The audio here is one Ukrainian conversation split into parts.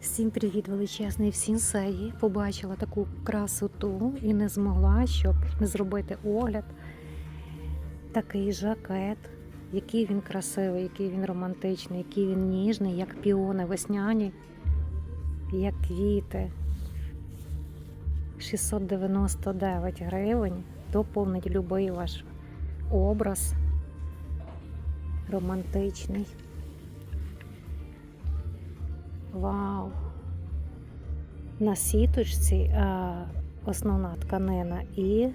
Всім привіт, величезний в сінсеї. Побачила таку красоту і не змогла, щоб не зробити огляд. Такий жакет, який він красивий, який він романтичний, який він ніжний, як піони весняні, як квіти. 699 гривень. Доповнить любий ваш образ романтичний. Вау! На сіточці а, основна тканина і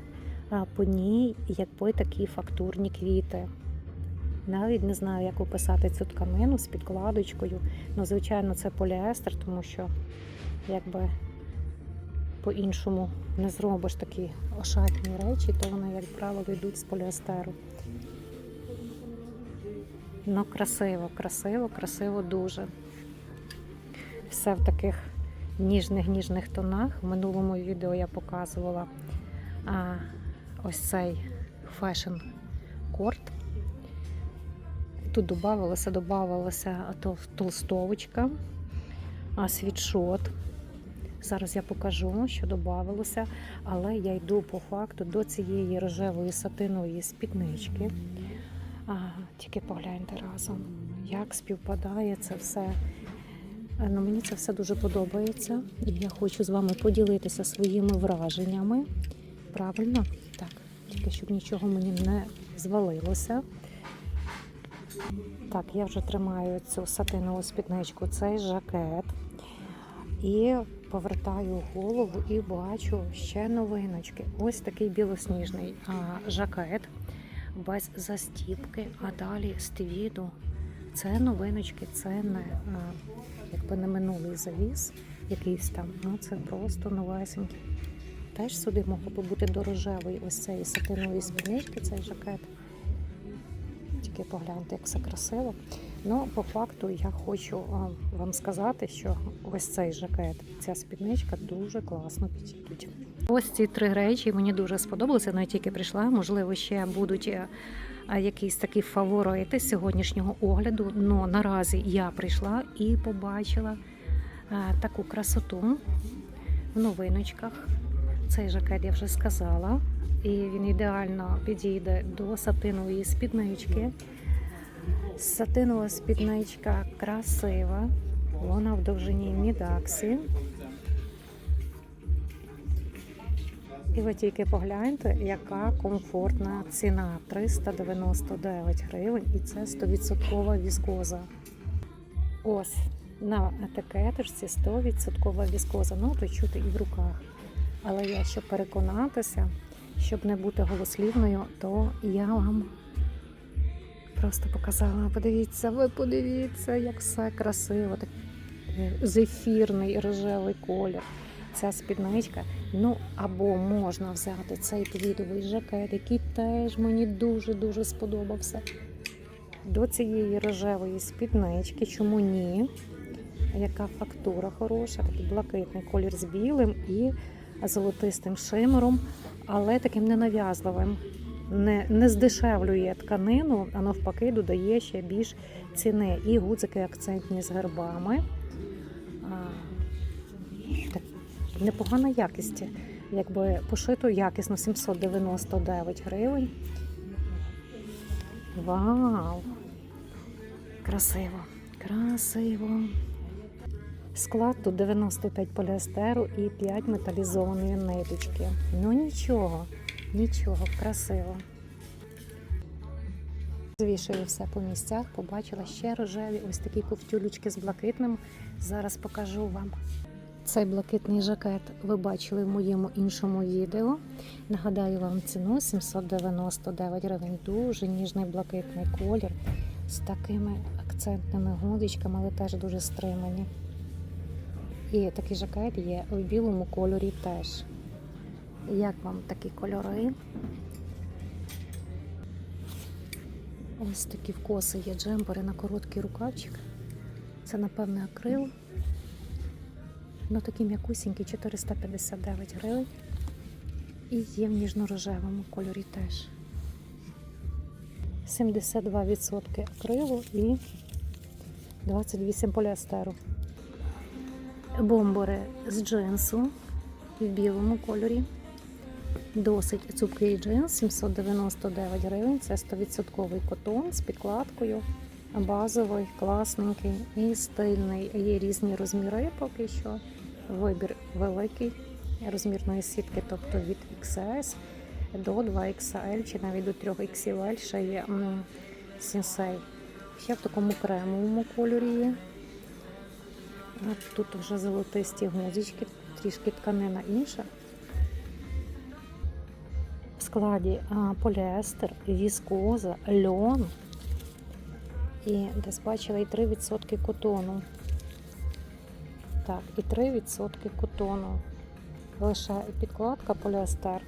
а, по ній якби такі фактурні квіти. Навіть не знаю, як описати цю тканину з підкладочкою. Ну, звичайно, це поліестер, тому що якби по-іншому не зробиш такі ошатні речі, то вони, як правило, йдуть з поліестеру. Ну, красиво, красиво, красиво дуже все в таких ніжних ніжних тонах. В минулому відео я показувала а, ось цей фешн корт. Тут додавалося, додавалося толстовочка, а, світшот. Зараз я покажу, що додавалося, але я йду по факту до цієї рожевої сатинової спіднички. Тільки погляньте разом, як співпадає це все Е, Ну, мені це все дуже подобається. І я хочу з вами поділитися своїми враженнями. Правильно? Так, тільки щоб нічого мені не звалилося. Так, я вже тримаю цю сатинову спідничку, цей жакет. І повертаю голову і бачу ще новиночки. Ось такий білосніжний а, жакет без застіпки, а далі з твіду. Це новиночки, це не якби не минулий завіс якийсь там, ну це просто новесенький. Теж сюди могло би бути дорожевий ось цієї сатинової спинички, цей жакет. Тільки погляньте, як все красиво. Ну, по факту я хочу вам сказати, що ось цей жакет, ця спідничка дуже класно підійдуть. Ось ці три речі мені дуже сподобалися. Ну, тільки прийшла. Можливо, ще будуть е, якісь такі фаворити сьогоднішнього огляду. Ну наразі я прийшла і побачила таку красоту в новиночках. Цей жакет я вже сказала, і він ідеально підійде до сатинової спіднички. Сатинова спідничка красива, вона в довжині мідаксі. І ви тільки погляньте, яка комфортна ціна 399 гривень, і це 100% віскоза. Ось на етикеточці 100% віскоза. Ну, то чути і в руках. Але я, щоб переконатися, щоб не бути голослівною, то я вам просто показала. Подивіться, ви подивіться, як все красиво. Так, зефірний рожевий колір. Ця спідничка. Ну, або можна взяти цей твідовий жакет, який теж мені дуже-дуже сподобався. До цієї рожевої спіднички, чому ні? Яка фактура хороша, такий блакитний колір з білим і золотистим шимером, але таким ненав'язливим. Не, не здешевлює тканину, а навпаки, додає ще більш ціни. І гудзики акцентні з гербами. Непогана якість. Якби пошито якісно 799 гривень. Вау! Красиво! Красиво! Склад тут 95 поліестеру і 5 металізованої ниточки. Ну нічого, нічого, красиво. Звішую все по місцях, побачила ще рожеві, ось такі ковтюлючки з блакитним. Зараз покажу вам. Цей блакитний жакет ви бачили в моєму іншому відео. Нагадаю вам ціну 799 гривень. Дуже ніжний блакитний колір з такими акцентними гудочками, але теж дуже стримані. І такий жакет є у білому кольорі теж. Як вам такі кольори? Ось такі вкоси є джемпери на короткий рукавчик. Це, напевне, акрил. Ну такі м'якусінькі 459 гривень. І є в ніжно-рожевому кольорі теж. 72% акрилу і 28 поліестеру. Бомбери з джинсу в білому кольорі. Досить цупкий джинс, 799 гривень. Це 100% котон з підкладкою. Базовий, класненький і стильний. Є різні розміри поки що. Вибір великий розмірної сітки, тобто від XS до 2XL чи навіть до 3XL ще є м, сінсей. Ще в такому кремовому кольорі є. Тут вже золотисті гузички, трішки тканина інша. Складі поліестер, віскоза, льон і десь бачила і 3% котону. Так, і 3% котону. Лише підкладка поліестер.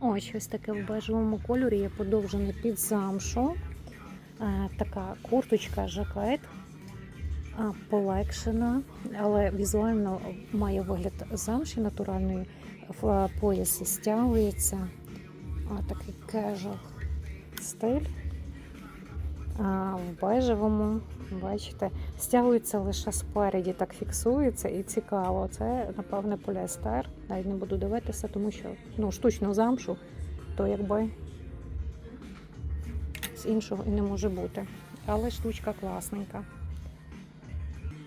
Ось щось таке в бежевому кольорі є подовжене під замшу. Е, Така курточка жакет полегшена, але візуально має вигляд замші натуральної. В поясі стягується. А, такий кежуал стиль. А, в бежевому, бачите, стягується лише спереді, так фіксується і цікаво. Це, напевне, поліестер. Навіть не буду дивитися, тому що ну, штучну замшу, то якби з іншого і не може бути. Але штучка класненька.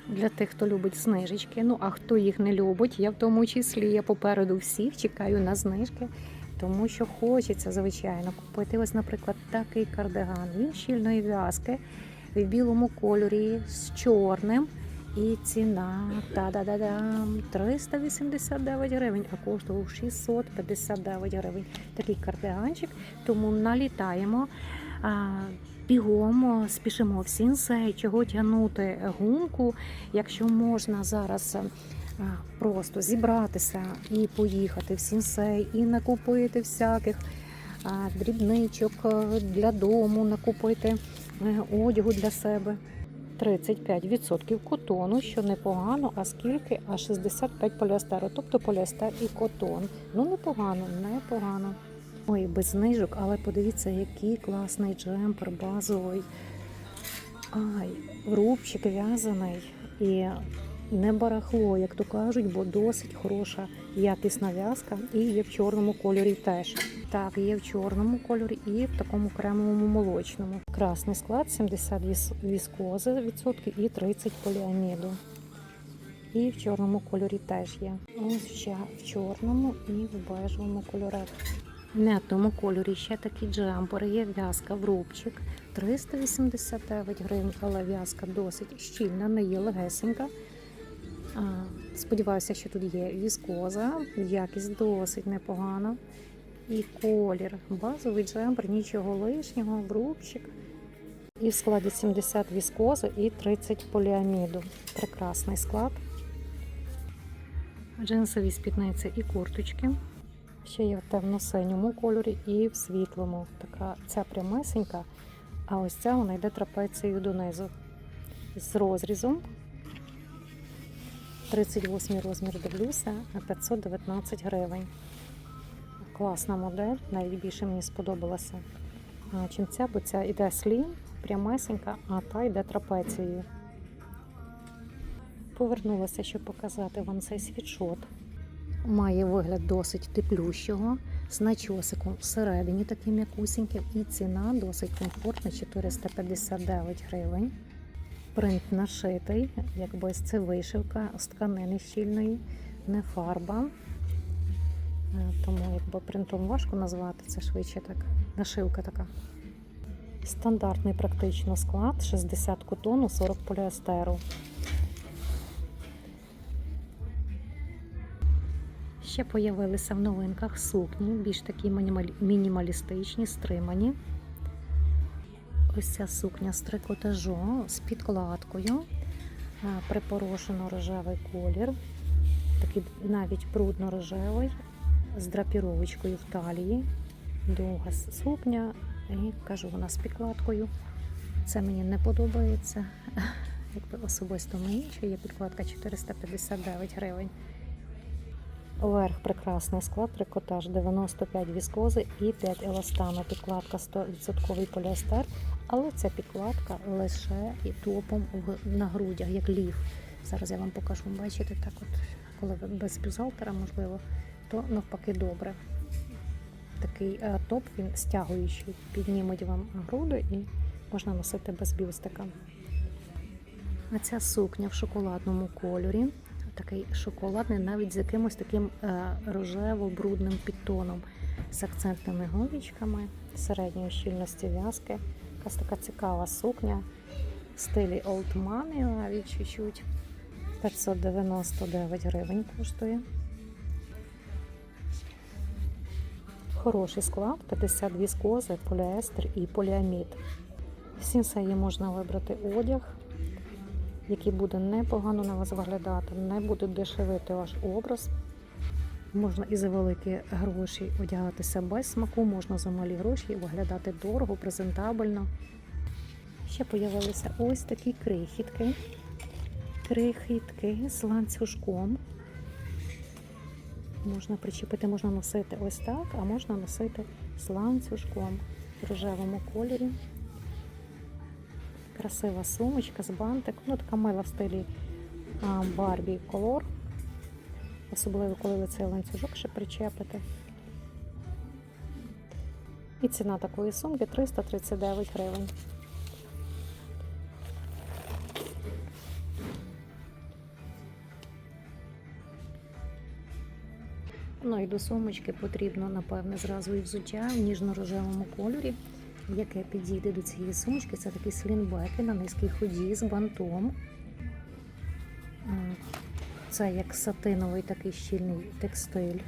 Для тих, хто любить знижечки. Ну а хто їх не любить, я в тому числі я попереду всіх чекаю на знижки, тому що хочеться, звичайно, купити. Ось, наприклад, такий кардиган. Він щільної в'язки в білому кольорі з чорним. І ціна та-да-да-дам 389 гривень, а коштував 659 гривень. Такий кардиганчик, тому налітаємо. Бігом спішимо в сінсей, чого тягнути гумку, якщо можна зараз просто зібратися і поїхати в сінсей, і накупити всяких дрібничок е, для дому, накупити е, одягу для себе. 35% котону, що непогано, а скільки? А 65 поліестеру, тобто поліестер і котон. Ну непогано, непогано. Ой, без знижок, але подивіться, який класний джемпер базовий. Ай, рубчик в'язаний і не барахло, як то кажуть, бо досить хороша якісна в'язка. І є в чорному кольорі теж. Так, є в чорному кольорі і в такому кремовому молочному. Красний склад 70 віс- віскози відсотків і 30 поліаміду. І в чорному кольорі теж є. Ось ще в чорному і в бежевому кольорах. В м'ятному кольорі ще такі джемпери, є в'язка в рубчик 389 гривень, але в'язка досить щільна, не є легесенька. Сподіваюся, що тут є віскоза, якість досить непогана. І колір. Базовий джемпер, нічого лишнього, в рубчик. І в складі 70 віскози і 30 поліаміду. Прекрасний склад. Джинсові спідниці і курточки. Ще є в темно-синьому кольорі і в світлому. Така ця прямесенька, а ось ця вона йде трапецією донизу. З розрізом. 38 розмір дивлюся, а 519 гривень. Класна модель, навіть більше мені сподобалася. Чим ця, бо ця йде слім, прямесенька, а та йде трапецією. Повернулася, щоб показати вам цей світшот. Має вигляд досить теплющого, з начосиком всередині таким м'якусіньким, і ціна досить комфортна 459 гривень. Принт нашитий, якби це вишивка з тканини щільної, не фарба. Е, Тому якби принтом важко назвати, це швидше так. Нашивка така. Стандартний практично склад 60 котону, 40 поліестеру. Ще появилися в новинках сукні, більш такі мінімалістичні, стримані. Ось ця сукня з трикотажу з підкладкою, припорошено рожевий колір, такий навіть брудно-рожевий, з драпіровочкою в талії. Довга сукня, і кажу, вона з підкладкою. Це мені не подобається. Якби особисто мені, що є підкладка 459 гривень. Верх прекрасний склад, трикотаж 95 віскози і 5 еластану. Підкладка 100% поліестер, але ця підкладка лише і топом на грудях, як ліф. Зараз я вам покажу. Бачите, так от, коли без бюзгалтера, можливо, то навпаки добре. Такий е, топ він стягуючий, підніметь вам груди і можна носити без бюстика. А ця сукня в шоколадному кольорі. Такий шоколадний, навіть з якимось таким е, рожево-брудним підтоном, з акцентними говічками, середньої щільності в'язки. Якась така цікава сукня в стилі Old Money, навіть чуть-чуть. 599 гривень коштує. Хороший склад, 50 віскози, поліестер і поліамід. В сінсеї можна вибрати одяг, який буде непогано на вас виглядати, не буде дешевити ваш образ. Можна і за великі гроші одягатися без смаку, можна за малі гроші виглядати дорого, презентабельно. Ще з'явилися ось такі крихітки. Крихітки з ланцюжком. Можна причепити, можна носити ось так, а можна носити з ланцюжком в рожевому кольорі. Красива сумочка з бантик. Ну, така мила в стилі Барбі колор. Особливо, коли ви цей ланцюжок ще причепите. І ціна такої сумки 339 гривень. Ну і до сумочки потрібно, напевне, зразу і взуття в ніжно-рожевому кольорі, яке підійде до цієї сумочки. Це такі слінбеки на низькій ході з бантом. Це як сатиновий такий щільний текстиль.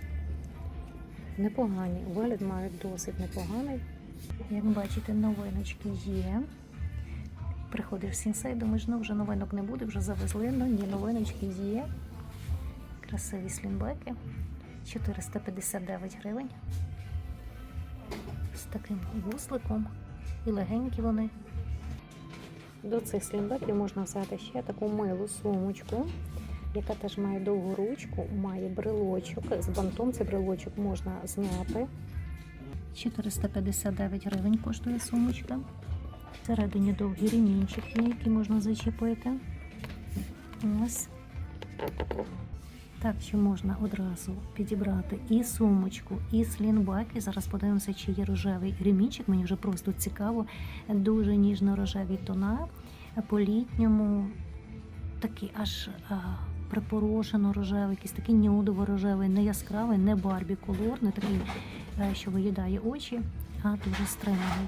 Непогані. Вигляд мають досить непоганий. Як бачите, новиночки є. Приходиш в сінсей, думаєш, ну вже новинок не буде, вже завезли. Ну ні, новиночки є. Красиві слінбеки. 459 гривень. З таким вусликом. І легенькі вони. До цих слінбеків можна взяти ще таку милу сумочку, яка теж має довгу ручку, має брелочок. З бантом цей брелочок можна зняти. 459 гривень коштує сумочка. Всередині довгі ремінчики, які можна зачепити. Ось. Так що можна одразу підібрати і сумочку, і слінбеки. Зараз подивимося, чи є рожевий ремінчик. Мені вже просто цікаво. Дуже ніжно-рожеві тона. По літньому такий аж припорошено рожевий, якийсь такий нюдово-рожевий, не яскравий, не барбі колор, не такий, е, що виїдає очі, а дуже стриманий.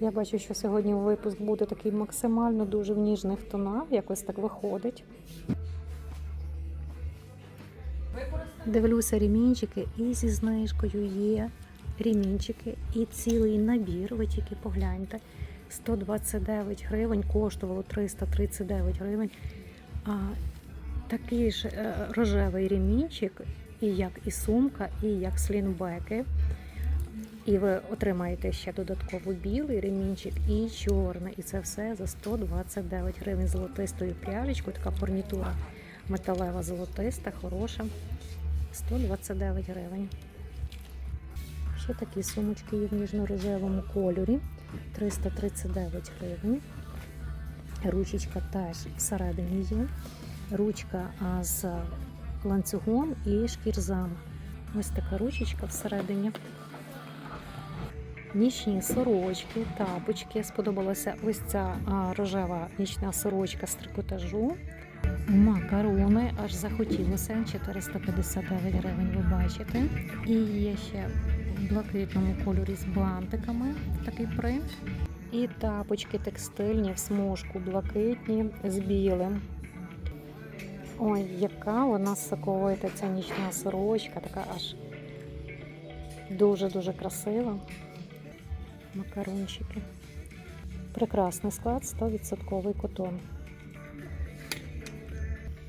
Я бачу, що сьогодні випуск буде такий максимально дуже в ніжних тонах, якось так виходить. Дивлюся ремінчики і зі знижкою є ремінчики і цілий набір. Ви тільки погляньте. 129 гривень, коштувало 339 гривень. А такий ж е, рожевий ремінчик, і як і сумка, і як слінбеки. І ви отримаєте ще додатково білий ремінчик і чорний. І це все за 129 гривень золотистою прялечкою. Така фурнітура металева золотиста, хороша. 129 гривень. Ще такі сумочки є в ніжно-рожевому кольорі. 339 гривень. Ручечка теж всередині є. Ручка з ланцюгом і шкірзами. Ось така ручечка всередині. Нічні сорочки, тапочки. Сподобалася ось ця рожева нічна сорочка з трикотажу. Макарони аж захотілося 459 гривень, ви бачите. І є ще в блакитному кольорі з бантиками такий принт. І тапочки текстильні в смужку блакитні з білим. Ой, яка вона соковита, ця нічна сорочка, така аж дуже-дуже красива. Макарончики. Прекрасний склад, 100% котон.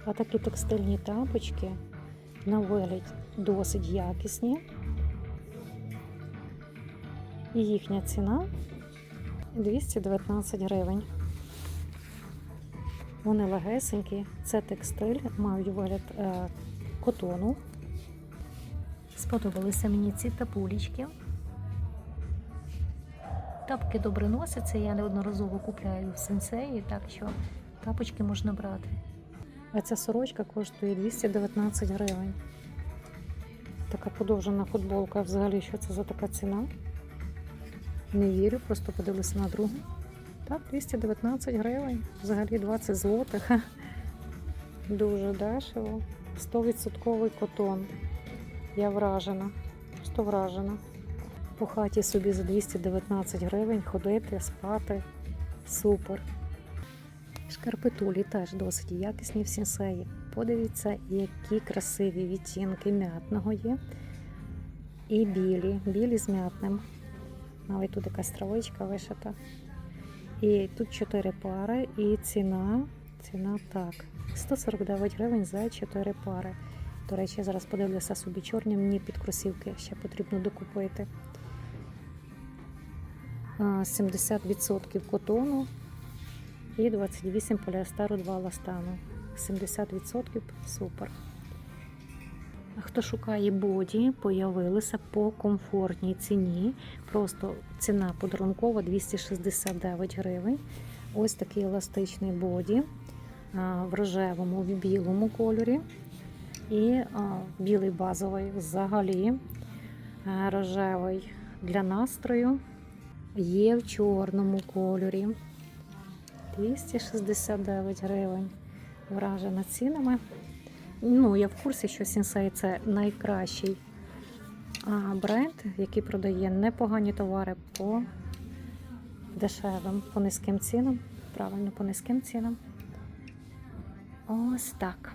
А такі текстильні тапочки на вигляд досить якісні. І їхня ціна 219 гривень. Вони легесенькі, це текстиль, мають вигляд е, котону. Сподобалися мені ці тапулечки. Тапки добре носяться, я неодноразово купляю в сенсеї, так що тапочки можна брати. А ця сорочка коштує 219 гривень. Така подовжена футболка. Взагалі, що це за така ціна? Не вірю, просто подивлюся на другу. Так, 219 гривень, взагалі 20 злотих. Дуже дешево. 100% котон. Я вражена. Просто вражена. По хаті собі за 219 гривень ходити, спати. Супер. Шкарпетулі теж досить якісні в сінсеї. Подивіться, які красиві відтінки м'ятного є. І білі, білі з м'ятним. Навіть тут якась травичка вишита. І тут 4 пари, і ціна, ціна так. 149 гривень за 4 пари. До речі, я зараз подивлюся собі чорні, мені під кросівки ще потрібно докупити. 70% котону і 28 поліестеру 2 ластану. 70% супер. Хто шукає боді, появилися по комфортній ціні. Просто ціна подарункова 269 гривень. Ось такий еластичний боді в рожевому, в білому кольорі. І білий базовий взагалі. Рожевий для настрою. Є в чорному кольорі. 269 гривень. Вражена цінами. Ну, я в курсі, що Сінсей це найкращий бренд, який продає непогані товари по дешевим, по низьким цінам. Правильно, по низьким цінам. Ось так.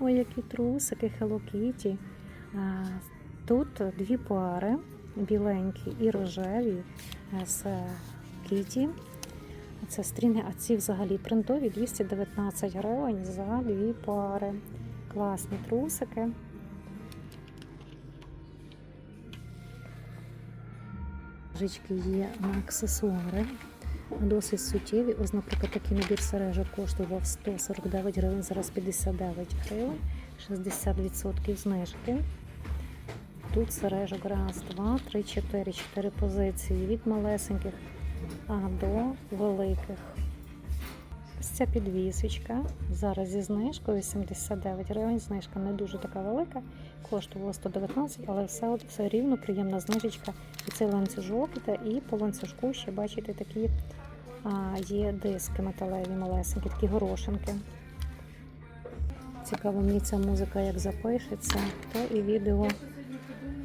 Ой, які трусики Hello Kitty. Тут дві пари, біленькі і рожеві е, з Кіті. Це стрінги, а ці взагалі принтові 219 гривень за дві пари. Класні трусики. Жички є на аксесуари. Досить суттєві. Ось, наприклад, такий набір сережок коштував 149 гривень, зараз 59 гривень, 60% знижки. Тут сережок раз, два, три, чотири, чотири позиції від малесеньких до великих. Ось ця підвісочка. Зараз зі знижкою 79 гривень. Знижка не дуже така велика, коштувала 119, але все, все рівно приємна знижечка. І цей ланцюжок і по ланцюжку ще бачите такі а, є диски металеві малесенькі, такі горошинки. Цікаво, мені ця музика як запишеться, то і відео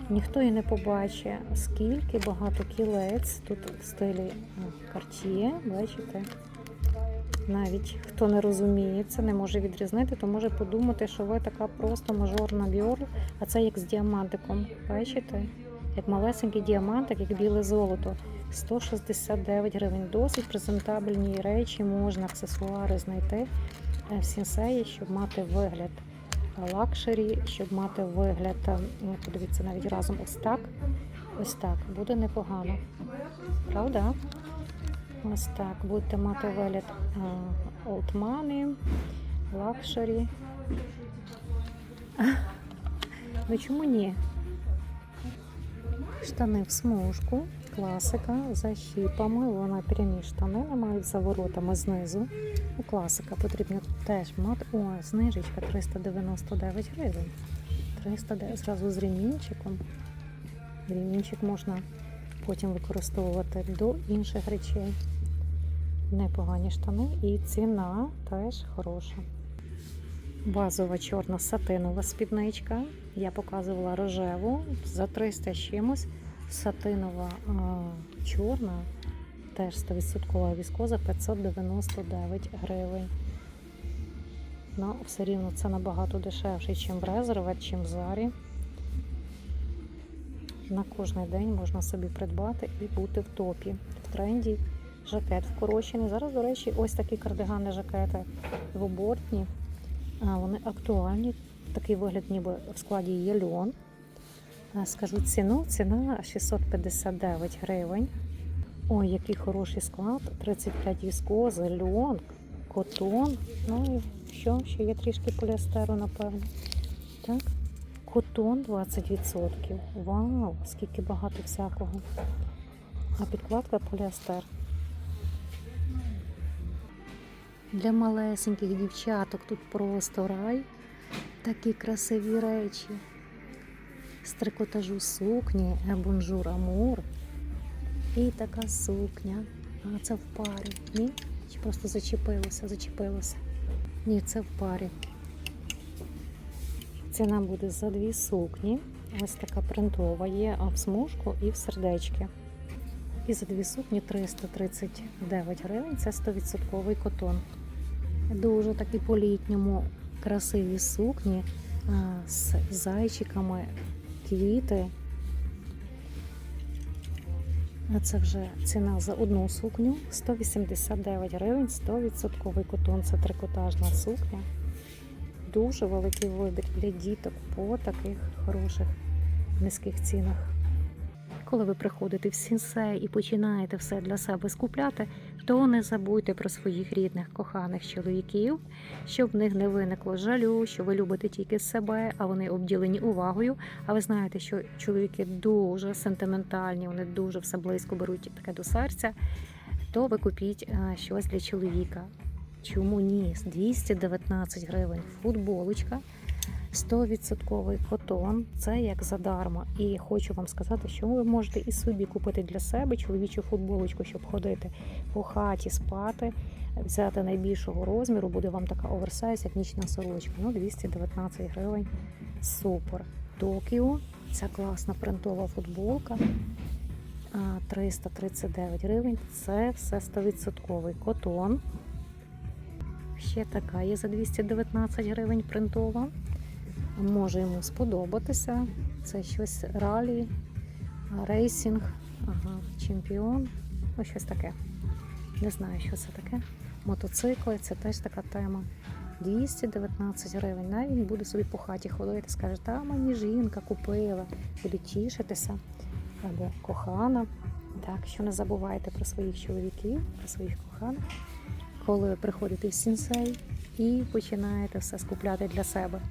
ніхто і не побачить, скільки багато кілець тут в стилі Cartier, бачите? Навіть хто не розуміє це, не може відрізнити, то може подумати, що ви така просто мажорна Dior, а це як з діамантиком. Бачите? Як малесенький діамантик, як біле золото. 169 гривень. Досить презентабельні речі, можна аксесуари знайти е, в сінсеї, щоб мати вигляд лакшері, щоб мати вигляд. е, ну, Подивіться, навіть разом ось так. Ось так. Буде непогано. Правда? Ось так. Будете мати вигляд олдмани, лакшері. Ну чому ні? Штани в смужку, класика за щіпами. Вона прямі штани мають за воротами знизу. Ну, класика потрібно теж мати. О, знижечка 399 гривень. 309 зразу з ремінчиком. Ремінчик можна потім використовувати до інших речей. Непогані штани і ціна теж хороша. Базова чорна сатинова спідничка. Я показувала рожеву за 300 з чимось. Сатинова а, чорна, теж 100% віскоза 599 гривень. Ну, все рівно це набагато дешевше, ніж в Резервет, чим в Зарі. На кожний день можна собі придбати і бути в топі. В тренді жакет вкорочений. Зараз, до речі, ось такі кардигани жакети двобортні. А, Вони актуальні. Такий вигляд, ніби в складі є льон. Скажу ціну. Ціна 659 гривень. Ой, який хороший склад. 35 віскози, льон, котон. Ну і що? Ще є трішки поліестеру, напевно. Так. Котон 20%. Вау, скільки багато всякого. А підкладка поліестер. Для малесеньких дівчаток тут просто рай. Такі красиві речі. З трикотажу сукні, бонжур амур. І така сукня. А це в парі. Ні? Чи просто зачепилося, зачепилося? Ні, це в парі. Ціна буде за дві сукні. Ось така принтова є а в смужку і в сердечки. І за дві сукні 339 гривень. Це 100% котон. Дуже такі по-літньому красиві сукні з зайчиками, квіти. Це вже ціна за одну сукню 189 гривень, 100% котон. Це трикотажна сукня. Дуже великий вибір для діток по таких хороших низьких цінах. Коли ви приходите в сінсей і починаєте все для себе скупляти, то не забудьте про своїх рідних коханих чоловіків, щоб в них не виникло жалю, що ви любите тільки себе, а вони обділені увагою. А ви знаєте, що чоловіки дуже сентиментальні, вони дуже все близько беруть таке до серця, то ви купіть е, щось для чоловіка. Чому ні? 219 гривень футболочка. 100% котон, це як задарма. І хочу вам сказати, що ви можете і собі купити для себе чоловічу футболочку, щоб ходити по хаті, спати, взяти найбільшого розміру, буде вам така оверсайз, як нічна сорочка. Ну, 219 гривень. Супер. Токіо, ця класна принтова футболка. 339 гривень. Це все 100% котон. Ще така є за 219 гривень принтова може йому сподобатися. Це щось ралі, рейсінг, ага, чемпіон. Ну, щось таке. Не знаю, що це таке. Мотоцикли це теж така тема. 219 гривень. Навіть він буде собі по хаті ходити, скаже, та мені жінка купила, буде тішитися або кохана. Так що не забувайте про своїх чоловіків, про своїх коханих, коли приходите в сінсей і починаєте все скупляти для себе.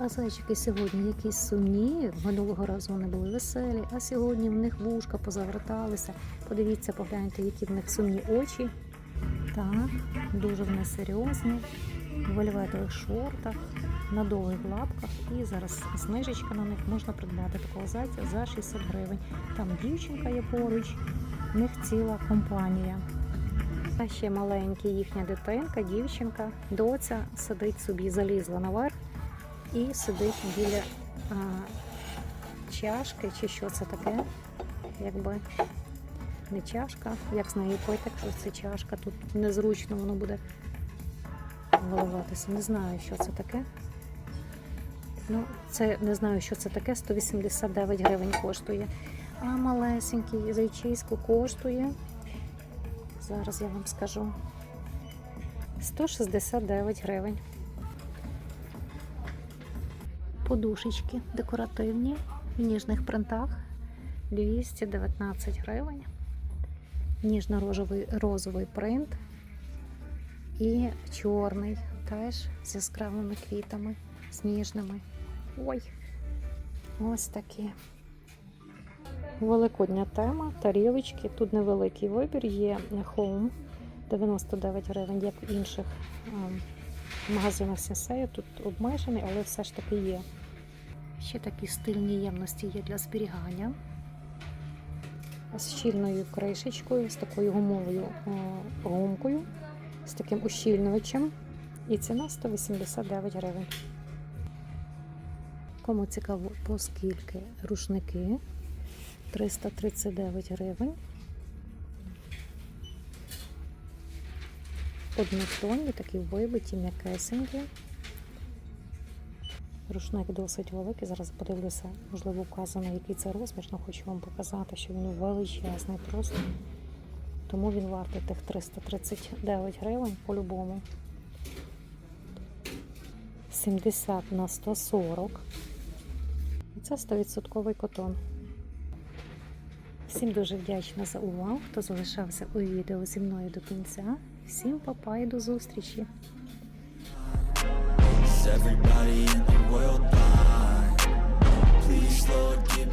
А зайчики сьогодні якісь сумні. Минулого разу вони були веселі, а сьогодні в них вушка позаверталися. Подивіться, погляньте, які в них сумні очі. Так, дуже вони серйозні, в вельветових шортах, на довгих лапках. І зараз знижечка на них можна придбати такого зайця за 600 гривень. Там дівчинка є поруч, в них ціла компанія. А ще маленька їхня дитинка, дівчинка, доця сидить собі, залізла наверх і сидить біля а, чашки, чи що це таке, якби не чашка, як з нею пити, якщо це чашка, тут незручно воно буде виливатися. Не знаю, що це таке. Ну, це не знаю, що це таке, 189 гривень коштує. А малесенький зайчисько коштує. Зараз я вам скажу. 169 гривень. Подушечки декоративні в ніжних принтах 219 гривень. Ніжно-розовий розовий принт і чорний теж з яскравими квітами, з ніжними. Ой, ось такі. Великодня тема, тарілочки. Тут невеликий вибір, є Home 99 гривень, як в інших ем, магазинах Сінсею. Тут обмежений, але все ж таки є. Ще такі стильні ємності є для зберігання. З щільною кришечкою, з такою гумовою е, гумкою, з таким ущільнювачем. І ціна 189 гривень. Кому цікаво, по рушники 339 гривень. Однотонні, такі вибиті, м'якесенькі. Рушник досить великий. Зараз подивлюся, можливо, вказано, який це розмір, але хочу вам показати, що він величезний просто. Тому він вартий тих 339 гривень по-любому. 70 на 140. І це 100% котон. Всім дуже вдячна за увагу, хто залишався у відео зі мною до кінця. Всім папа і до зустрічі! everybody in the world blind? Please, Lord, give